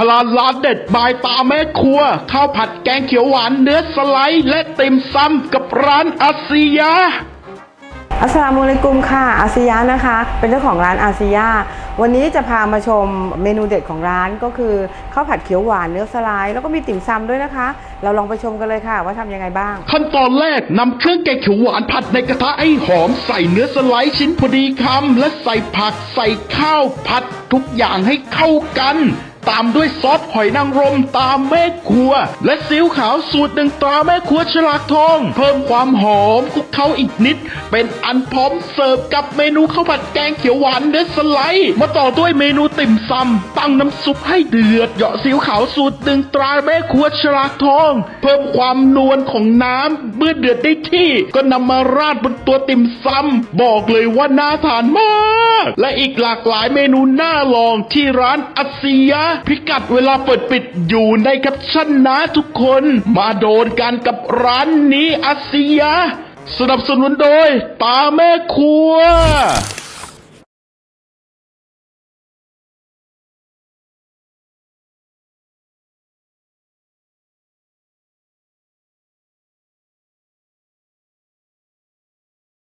ฮาลาลร้านเด็ดบายตาแม่ครัว ข้าวผัดแกงเขียวหวานเนื้อสไลด์และติ่มซำกับร้านอาเซียอัสสลามุอะลัยกุมค่ะอาซิยะนะคะ เป็นเจ้าของร้านอาซิยาวันนี้จะพามาชมเมนูเด็ดของร้านก็คือข้าวผัดเขียวหวานเนื้อสไลด์แล้วก็มีติ่มซำด้วยนะคะ เราลองไปชมกันเลยค่ะ ว่าทำยังไงบ้าง ขั้นตอนแรกนำเครื่องแกงเขียวหวานผัดในกระทะให้หอมใส่เนื้อสไลด์ชิ้นพอดีคำและใส่ผักใส่ข้าวผัดทุกอย่างให้เข้ากัน ตามด้วยซอสหอยนางรมตามแม่ครัว และซีอิ๊วขาวสูตรหนึ่งตราแม่ครัวฉลากทอง เพิ่มความหอมคลุกเคล้าอีกนิด เป็นอันพร้อมเสิร์ฟกับเมนูข้าวผัดแกงเขียวหวานเนื้อสไลด์มาต่อด้วยเมนูติ่มซำตั้งน้ำซุปให้เดือดเหยาะซีอิ๊วขาวสูตรหนึ่งตราแม่ครัวฉลากทอง เพิ่มความนวลของน้ำเมื่อเดือดได้ที่ ก็นำมาราดบนตัวติ่มซำบอกเลยว่าน่าทานมาก และอีกหลากหลายเมนูน่าลองที่ร้านอัสซียะพิกัดเวลาเปิดปิดอยู่ในแคปชั่นนะทุกคน มาโดนกันกับร้านนี้อาเซีย สนับสนุนโดยตาแม่ครัว